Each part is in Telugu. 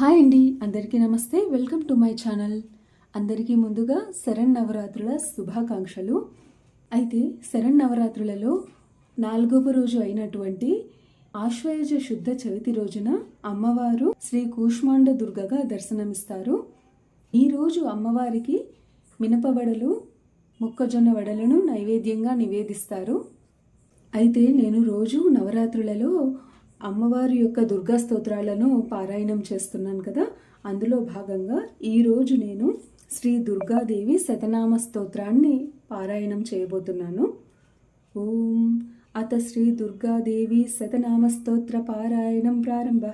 హాయ్ అండి అందరికీ నమస్తే. Welcome to my channel. అందరికీ ముందుగా శరణ్ నవరాత్రుల శుభాకాంక్షలు. అయితే శరణ్ నవరాత్రులలో నాలుగవ రోజు అయినటువంటి ఆశ్వయుజ శుద్ధ చవితి రోజున అమ్మవారు శ్రీ కూష్మాండ దుర్గగా దర్శనమిస్తారు. ఈ రోజు అమ్మవారికి మినపవడలు మొక్కజొన్న వడలను నైవేద్యంగా నివేదిస్తారు. అయితే నేను రోజు నవరాత్రులలో అమ్మవారి యొక్క దుర్గా స్తోత్రాలను పారాయణం చేస్తున్నాను కదా. అందులో భాగంగా ఈరోజు నేను శ్రీ దుర్గాదేవి శతనామ స్తోత్రాన్ని పారాయణం చేయబోతున్నాను. ఓం అత శ్రీ దుర్గాదేవి శతనామ స్తోత్ర పారాయణం ప్రారంభ.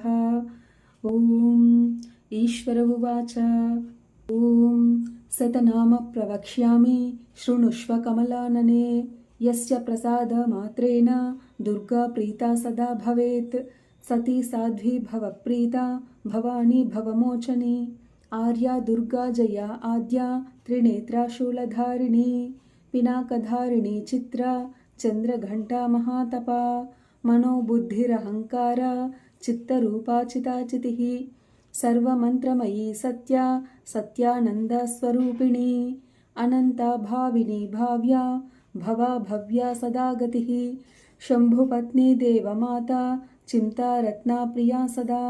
ఓం ఈశ్వర ఉవాచ. ఓం శతనామ ప్రవక్ష్యామి శృణుష్వ కమలాననే. यस्य प्रसादमात्रेण दुर्गा प्रीता सदा भवेत्। सती साध्वी भवप्रीता भवानी भवमोचनी आर्या दुर्गा जया आद्या त्रिनेत्रा शूलधारिणी पिनाकधारिणी चित्रा चन्द्रघण्टा महातपा। मनोबुद्धिरहङ्कारा चित्तरूपा चिताचितिः। सर्वमन्त्रमयी सत्या सत्यानन्दस्वरूपिणी। अनन्ता भाविनी भाव्या భవ్యా సదా గతి శంభుపత్ని దేవమాత చింతారత్నా ప్రియా సదా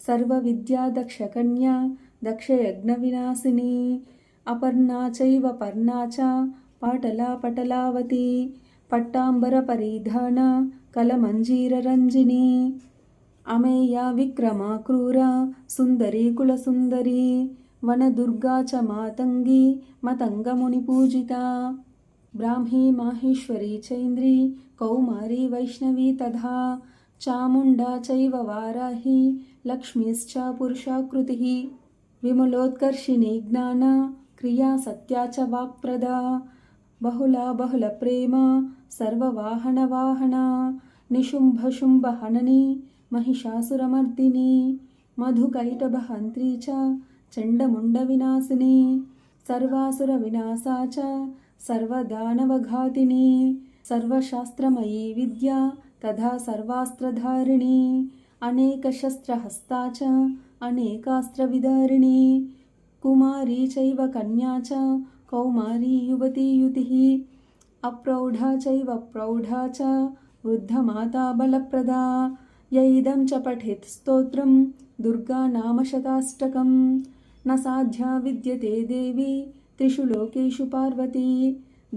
సర్వవిద్యా దక్షకన్యా దక్షయజ్ఞవినాశిని అపర్ణా చైవ పర్ణా చ పాటలా పటలావతి పట్టాంబర పరిధాన కలమంజీరరంజిని అమేయా విక్రమా క్రూర సుందరీ కులసుందరీ వనదుర్గా చ మాతంగి మతంగముని పూజితా ब्राह्मी माहेश्वरी चैन्द्री कौमारी वैष्णवी तथा चामुण्डा चैव वाराही लक्ष्मीश्च पुरुषाकृतिः विमलोत्कर्षिणी ज्ञाना क्रिया सत्या च वाक्प्रदा बहुला बहुलप्रेमा सर्ववाहनवाहना निशुम्भशुम्भहननी महिषासुरमर्दिनी मधुकैटभहन्त्री च चण्डमुण्डविनाशिनी सर्वासुरविनाशा च सर्वदानवघातिनी सर्वशास्त्रमयी विद्या तथा सर्वास्त्रधारिणी अनेकशस्त्रहस्ता च अनेकास्त्रविदारिणी कुमारी चैव कन्या च कौमारी युवती युतिः अप्रौढा चैव प्रौढा च वृद्धमाता बलप्रदा य इदं च पठेत् स्तोत्रं दुर्गानामशताष्टकं न साध्या विद्यते देवी त्रिषु लोकेषु पार्वती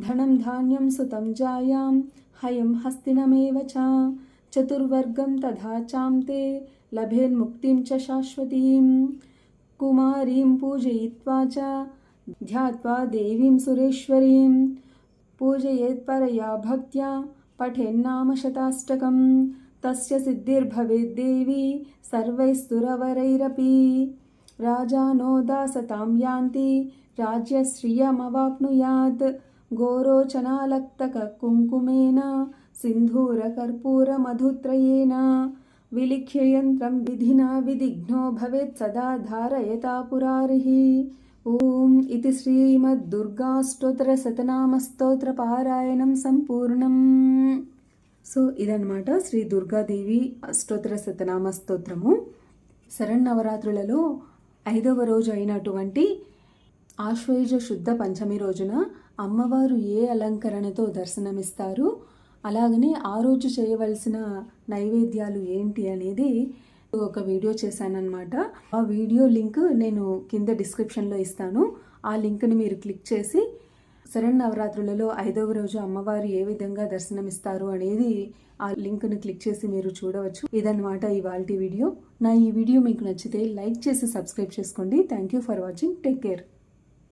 धनं धान्यं सुतं जायां हयं हस्तिनमेव च चतुर्वर्गं तथा चां ते लभेन्मुक्तिं च शाश्वतीं कुमारीं पूजयित्वा च ध्यात्वा देवीं सुरेश्वरीं पूजयेत्परया भक्त्या पठेन्नाम शताष्टकं तस्य सिद्धिर्भवेद्देवी सर्वैस्तुरवरैरपि राजानो दासतां यान्ति राज्यश्रियमवाप्नुयात् गोरोचनालक्तककुङ्कुमेन सिन्धूरकर्पूरमधुत्रयेन विलिख्य यन्त्रं विधिना विधिघ्नो भवेत् सदा धारयता पुरारिः ఓం ఇది శ్రీమద్దుర్గాష్టోత్తర పారాయణం సంపూర్ణం సో ఇదనమాట శ్రీ దుర్గాదేవి అష్టోత్తర శతనామ స్తోత్రము శరణ్ ఐదవ రోజు అయినటువంటి ఆశ్వేజ శుద్ధ పంచమి రోజున అమ్మవారు ఏ అలంకరణతో దర్శనమిస్తారు? అలాగనే ఆ రోజు చేయవలసిన నైవేద్యాలు ఏంటి అనేది ఒక వీడియో చేశానన్నమాట. ఆ వీడియో లింక్ నేను కింద డిస్క్రిప్షన్లో ఇస్తాను. ఆ లింక్ని మీరు క్లిక్ చేసి శరణ్ నవరాత్రులలో ఐదవ రోజు అమ్మవారు ఏ విధంగా దర్శనమిస్తారు అనేది ఆ లింక్ను క్లిక్ చేసి మీరు చూడవచ్చు. ఇదన్నమాట ఇవాళ వీడియో. నా ఈ వీడియో మీకు నచ్చితే లైక్ చేసి సబ్స్క్రైబ్ చేసుకోండి. Thank you for watching. Take care.